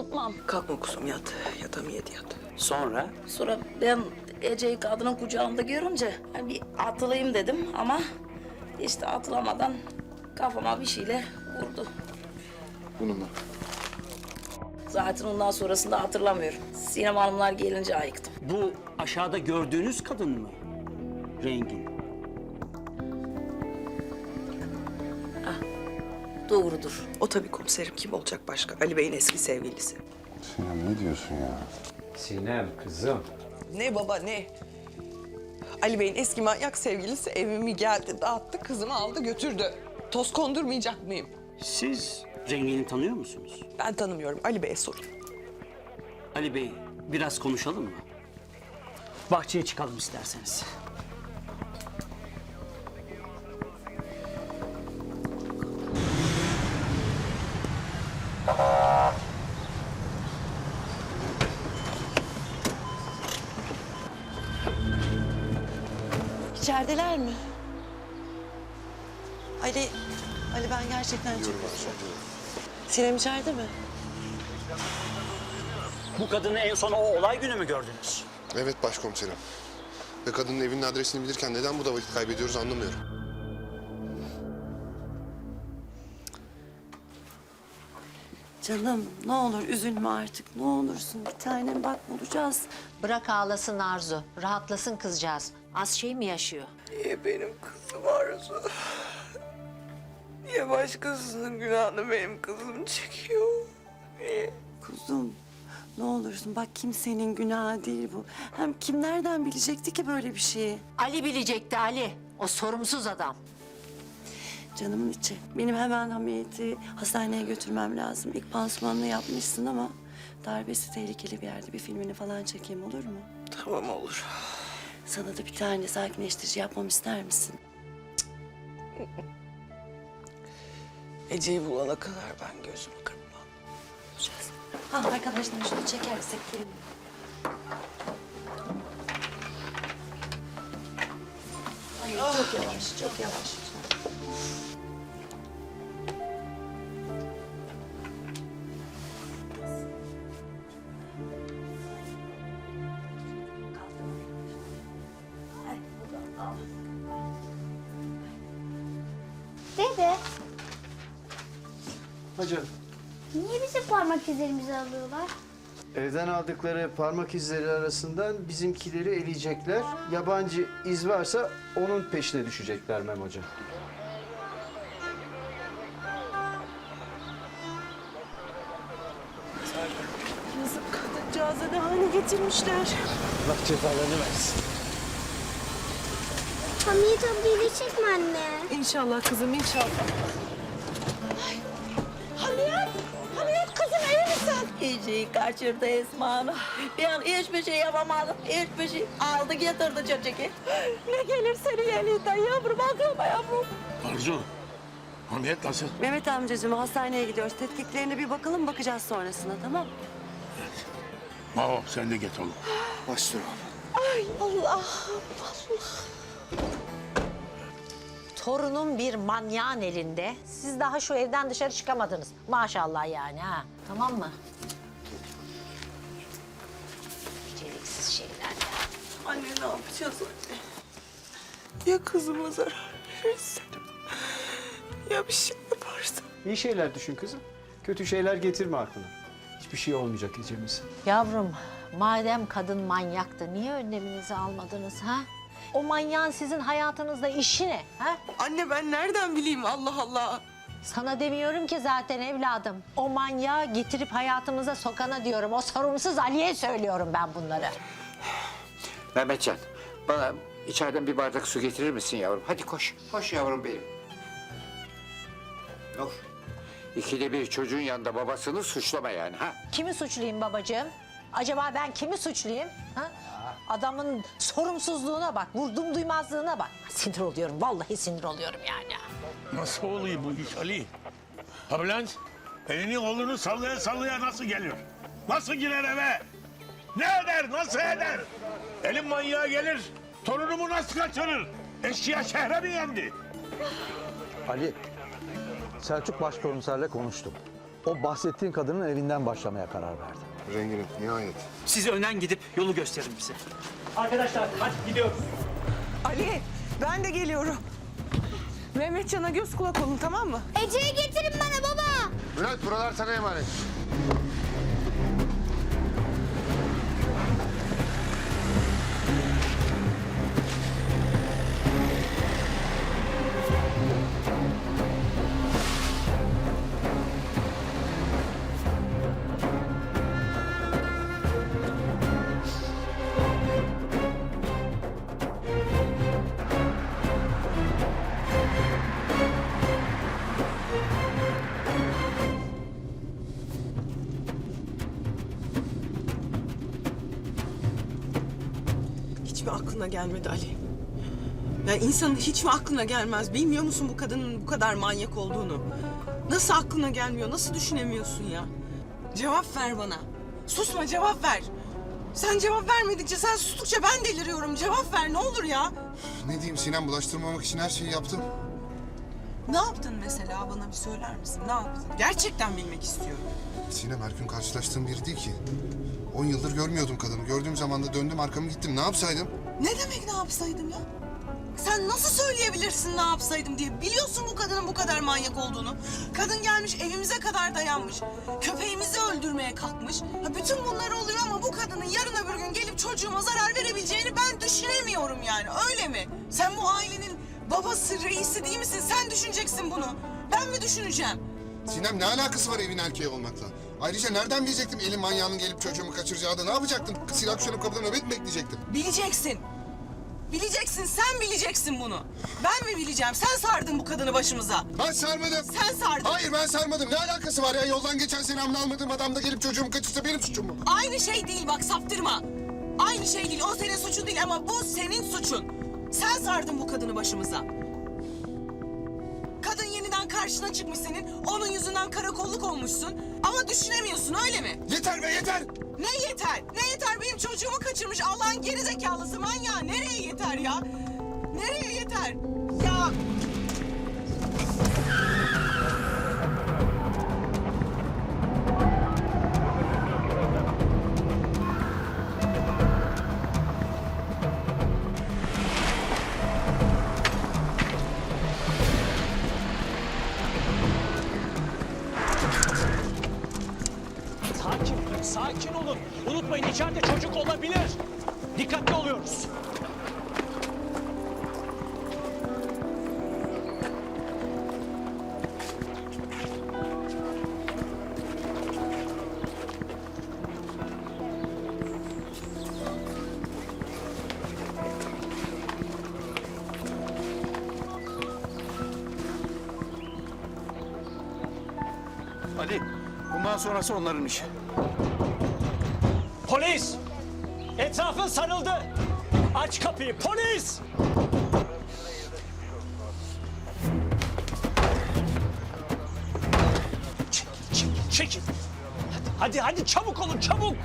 Unutmam. Kalkma kuzum yat. Yatamıyor yat. Sonra Sonra ben Ece'yi kadının kucağında görünce hani bir atılayım dedim ama işte atılamadan kafama bir şeyle vurdu. Bunu mu? Zaten ondan sonrasını da hatırlamıyorum. Sinem Hanımlar gelince ayıktım. bu aşağıda gördüğünüz kadın mı? Rengin. Doğrudur. O tabii komiserim kim olacak başka? Ali Bey'in eski sevgilisi. Sinem ne diyorsun ya? Sinem kızım. Ne baba ne? Ali Bey'in eski manyak sevgilisi evimi geldi, dağıttı, kızımı aldı götürdü. Toz kondurmayacak mıyım? Siz Rengin'i tanıyor musunuz? Ben tanımıyorum. Ali Bey'e sorun. Ali Bey biraz konuşalım mı? Bahçeye çıkalım isterseniz. İçerideler mi? Ali, Ali ben gerçekten çok üzüldüm. Sinem içeride mi? Bu kadını en son o olay günü mü gördünüz? Evet başkomiserim. Ve kadının evinin adresini bilirken neden bu da vakit kaybediyoruz anlamıyorum. Canım ne olur üzülme artık ne olursun bir tanem bak bulacağız. Bırak ağlasın Arzu. Rahatlasın kızcağız. Az şey mi yaşıyor? Niye benim kızım Arzu? Niye başkasının günahını benim kızım çekiyor? Niye? Kuzum ne olursun bak kimsenin günahı değil bu. Hem kim nereden bilecekti ki böyle bir şeyi? Ali bilecekti Ali. O sorumsuz adam. Canımın içi. Benim hemen Hamiyet'i hastaneye götürmem lazım. İlk pansumanını yapmışsın ama darbesi tehlikeli bir yerde. Bir filmini falan çekeyim olur mu? Tamam olur. Sana da bir tane sakinleştirici yapmam ister misin? Ece'yi bulana kadar ben gözümü kırpmam. Bulacağız. Ha arkadaşlar şunu çekersek film. Hayır çok yavaş, çok yavaş. Hocam, niye bizim parmak izlerimizi alıyorlar? evden aldıkları parmak izleri arasından bizimkileri eleyecekler. Yabancı iz varsa onun peşine düşecekler Mem Hocam. Yazık kadıncağızı ne hale getirmişler. Allah cezalarını versin. Hamiyet abla iyileşecek mi anne? İnşallah kızım inşallah. Ece'yi kaçırdı Esma Hanım. Ben hiçbir şey yapamadım. Hiçbir şey. Aldı getirdi çocuğu. Ne gelir senin elinden yavrum aklıma yavrum. Arzu, Hamiyet nasıl? Mehmet amcacığım hastaneye gidiyoruz. Tetkiklerine bir bakalım bakacağız sonrasına tamam Mao sen de git oğlum. Başlıyorum. Torunum bir manyağın elinde. Siz daha şu evden dışarı çıkamadınız. Maşallah yani ha. Tamam mı? Şeyler ya. Anne ne yapacağız anne? Ya kızıma zarar verirse? Ya bir şey yaparsa? İyi şeyler düşün kızım. Kötü şeyler getirme aklına. Hiçbir şey olmayacak Ecemiz. Yavrum, madem kadın manyaktı, niye önleminizi almadınız ha? O manyağın sizin hayatınızda işi ne? Ha? Anne ben nereden bileyim Allah Allah? Sana demiyorum ki zaten evladım. O manyağı getirip hayatımıza sokana diyorum. O sorumsuz Ali'ye söylüyorum ben bunları. Mehmetcan bana içeriden bir bardak su getirir misin yavrum? Hadi koş. Koş yavrum benim. Of. İkide bir çocuğun yanında babasını suçlama yani ha? Kimi suçlayayım babacığım? Acaba ben kimi suçlayayım? Ha? Adamın sorumsuzluğuna bak, vurdum duymazlığına bak. Sinir oluyorum, vallahi sinir oluyorum yani. Nasıl oluyor bu iş Ali? Ha Bülent, elini kolunu sallaya sallaya nasıl geliyor? Nasıl girer eve? Ne eder, nasıl eder? Elin manyağı gelir, torunumu nasıl kaçırır? Eşkıya şehre mi yendi? Ali, Selçuk Başkomiserle konuştum. o bahsettiğin kadının evinden başlamaya karar verdi. Renginin nihayet. Siz önden gidip yolu gösterin bize. Arkadaşlar hadi gidiyoruz. Ali ben de geliyorum. Mehmetcan'a göz kulak olun tamam mı? Ece'yi getirin bana baba. Bülent buralar sana emanet. Aklına gelmedi Ali? Yani insanın hiç mi aklına gelmez? Bilmiyor musun bu kadının bu kadar manyak olduğunu? Nasıl aklına gelmiyor? Nasıl düşünemiyorsun ya? Cevap ver bana. Susma cevap ver. Sen cevap vermedikçe, sen sustukça ben deliriyorum. Cevap ver ne olur ya. Ne diyeyim Sinem bulaştırmamak için her şeyi yaptım. Ne yaptın mesela bana bir söyler misin? Ne yaptın? Gerçekten bilmek istiyorum. Sinem her gün karşılaştığım biri değil ki. 10 yıldır görmüyordum kadını. Gördüğüm zaman da döndüm arkamı gittim. Ne yapsaydım? Ne demek ne yapsaydım ya? Sen nasıl söyleyebilirsin ne yapsaydım diye? Biliyorsun bu kadının bu kadar manyak olduğunu. Kadın gelmiş evimize kadar dayanmış. Köpeğimizi öldürmeye kalkmış. Ha, bütün bunlar oluyor ama bu kadının yarın öbür gün gelip çocuğuma zarar verebileceğini ben düşünemiyorum yani. Öyle mi? Sen bu ailenin babası, reisi değil misin? Sen düşüneceksin bunu. Ben mi düşüneceğim? Sinem ne alakası var evin erkeği olmakla? Ayrıca nereden bilecektim elin manyağının gelip çocuğumu kaçıracağı da ne yapacaktım? Silah kuşanıp kapıda nöbet mi bekleyecektim? Bileceksin. Bileceksin, sen bileceksin bunu. Ben mi bileceğim? Sen sardın bu kadını başımıza. Ben sarmadım. Sen sardın. Hayır ben sarmadım. Ne alakası var ya? Yoldan geçen selamını almadığım adam da gelip çocuğumu kaçırsa benim suçum mu? Aynı şey değil bak saptırma. Aynı şey değil. O senin suçun değil ama bu senin suçun. Sen sardın bu kadını başımıza. Karşına çıkmış senin. Onun yüzünden karakolluk olmuşsun. Ama düşünemiyorsun öyle mi? Yeter be yeter! Ne yeter? Ne yeter? Benim çocuğumu kaçırmış Allah'ın gerizekalısı manyağı. Nereye yeter ya? Nereye yeter? Ya Dikkatli oluyoruz. Ali, bundan sonrası onların işi. Polis! Etrafın sarıldı. Aç kapıyı polis! Çekil, çekil, çekil. Hadi, hadi, hadi çabuk olun, çabuk.